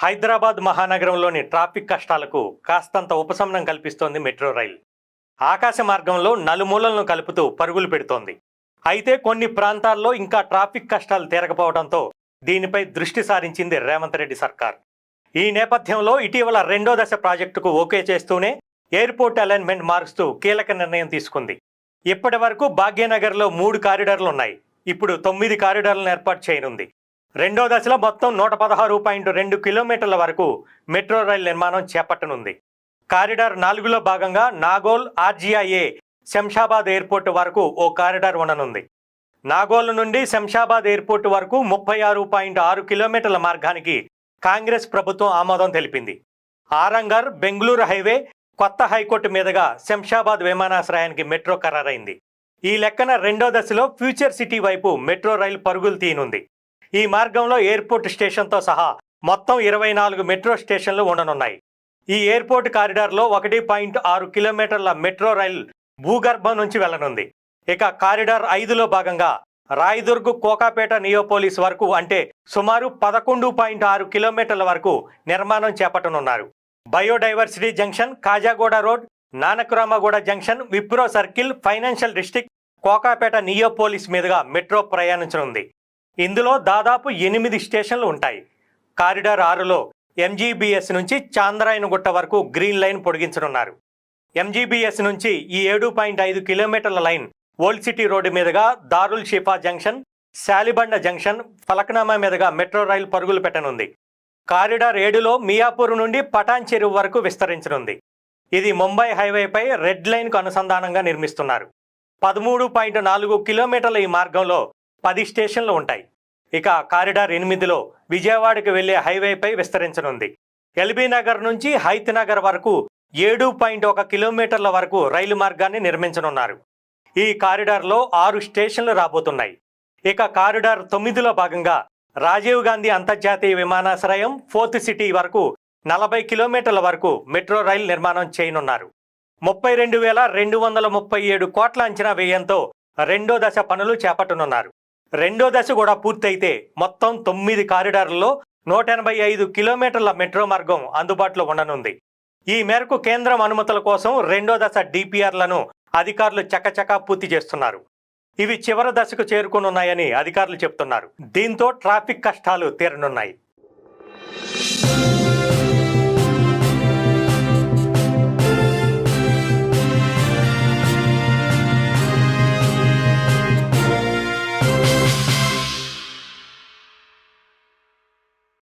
Hyderabad మహానగరంలోని traffic కష్టాలకు కాస్తంత ఉపశమనం కల్పిస్తోంది మెట్రో రైల్. ఆకాశ మార్గంలో నలుమూలలను కలుపుతూ పరుగులు పెడుతోంది. అయితే కొన్ని ప్రాంతాల్లో ఇంకా ట్రాఫిక్ కష్టాలు తీరకపోవడంతో దీనిపై దృష్టి సారించింది రేవంత్ రెడ్డి సర్కార్. ఈ నేపథ్యంలో ఇటీవల రెండో దశ ప్రాజెక్టుకు ఓకే చేస్తూనే ఎయిర్పోర్ట్ అలైన్మెంట్ మారుస్తూ కీలక నిర్ణయం తీసుకుంది. ఇప్పటి వరకు భాగ్యనగర్లో మూడు కారిడార్లు ఉన్నాయి. ఇప్పుడు తొమ్మిది కారిడార్లను ఏర్పాటు చేయనుంది. రెండో దశలో మొత్తం నూట పదహారు పాయింట్ రెండు కిలోమీటర్ల వరకు మెట్రో రైల్ నిర్మాణం చేపట్టనుంది. కారిడార్ నాలుగులో భాగంగా నాగోల్ ఆర్జీఐఏ శంషాబాద్ ఎయిర్పోర్ట్ వరకు ఓ కారిడార్ ఉండనుంది. నాగోల్ నుండి శంషాబాద్ ఎయిర్పోర్ట్ వరకు ముప్పై ఆరు పాయింట్ ఆరు కిలోమీటర్ల మార్గానికి కాంగ్రెస్ ప్రభుత్వం ఆమోదం తెలిపింది. ఆరంగర్ బెంగళూరు హైవే కొత్త హైకోర్టు మీదుగా శంషాబాద్ విమానాశ్రయానికి మెట్రో ఖరారైంది. ఈ లెక్కన రెండో దశలో ఫ్యూచర్ సిటీ వైపు మెట్రో రైలు పరుగులు తీయనుంది. ఈ మార్గంలో ఎయిర్పోర్ట్ స్టేషన్తో సహా మొత్తం ఇరవై నాలుగు మెట్రో స్టేషన్లు ఉండనున్నాయి. ఈ ఎయిర్పోర్ట్ కారిడార్లో ఒకటి పాయింట్ ఆరు కిలోమీటర్ల మెట్రో రైల్ భూగర్భం నుంచి వెళ్ళనుంది ఇక కారిడార్ ఐదులో భాగంగా రాయదుర్గ్ కోకాపేట నియోపోలిస్ వరకు అంటే సుమారు పదకొండు పాయింట్ ఆరు కిలోమీటర్ల వరకు నిర్మాణం చేపట్టనున్నారు. Biodiversity junction Khajaguda road Nanakramguda junction Wipro circle financial district Kokapet Neopolis మీదుగా మెట్రో ప్రయాణించనుంది. ఇందులో దాదాపు ఎనిమిది స్టేషన్లు ఉంటాయి. కారిడార్ ఆరులో ఎంజీబీఎస్ నుంచి చాంద్రాయనగుట్ట వరకు గ్రీన్ లైన్ పొడిగించనున్నారు. ఎంజీబీఎస్ నుంచి ఈ ఏడు పాయింట్ ఐదు కిలోమీటర్ల లైన్ ఓల్డ్ సిటీ రోడ్డు మీదుగా దారుల్ షిఫా జంక్షన్ శాలిబండ జంక్షన్ ఫలక్నామా మీదుగా మెట్రో రైలు పరుగులు పెట్టనుంది. కారిడార్ ఏడులో మియాపూర్ నుండి పటాన్ చెరువు వరకు విస్తరించనుంది. ఇది ముంబై హైవేపై రెడ్ లైన్కు అనుసంధానంగా నిర్మిస్తున్నారు. పదమూడు పాయింట్ నాలుగు కిలోమీటర్ల ఈ మార్గంలో పది స్టేషన్లు ఉంటాయి. ఇక కారిడార్ ఎనిమిదిలో విజయవాడకు వెళ్ళే హైవేపై విస్తరించనుంది. ఎల్బీ నగర్ నుంచి హైత్ నగర్ వరకు ఏడు పాయింట్ ఒక కిలోమీటర్ల వరకు రైలు మార్గాన్ని నిర్మించనున్నారు. ఈ కారిడార్లో ఆరు స్టేషన్లు రాబోతున్నాయి. ఇక కారిడార్ తొమ్మిదిలో భాగంగా రాజీవ్ గాంధీ అంతర్జాతీయ విమానాశ్రయం ఫోర్త్ సిటీ వరకు నలభై కిలోమీటర్ల వరకు మెట్రో రైలు నిర్మాణం చేయనున్నారు. ముప్పై రెండు వేల రెండు వందల ముప్పై ఏడు కోట్ల అంచనా వ్యయంతో రెండో దశ పనులు చేపట్టనున్నారు. రెండో దశ కూడా పూర్తయితే మొత్తం తొమ్మిది కారిడార్లలో నూట ఎనభై ఐదు కిలోమీటర్ల మెట్రో మార్గం అందుబాటులో ఉండనుంది. ఈ మేరకు కేంద్రం అనుమతుల కోసం రెండో దశ డిపిఆర్లను అధికారులు చకచకా పూర్తి చేస్తున్నారు. ఇవి చివరి దశకు చేరుకునున్నాయని అధికారులు చెప్తున్నారు. దీంతో ట్రాఫిక్ కష్టాలు తీరనున్నాయి.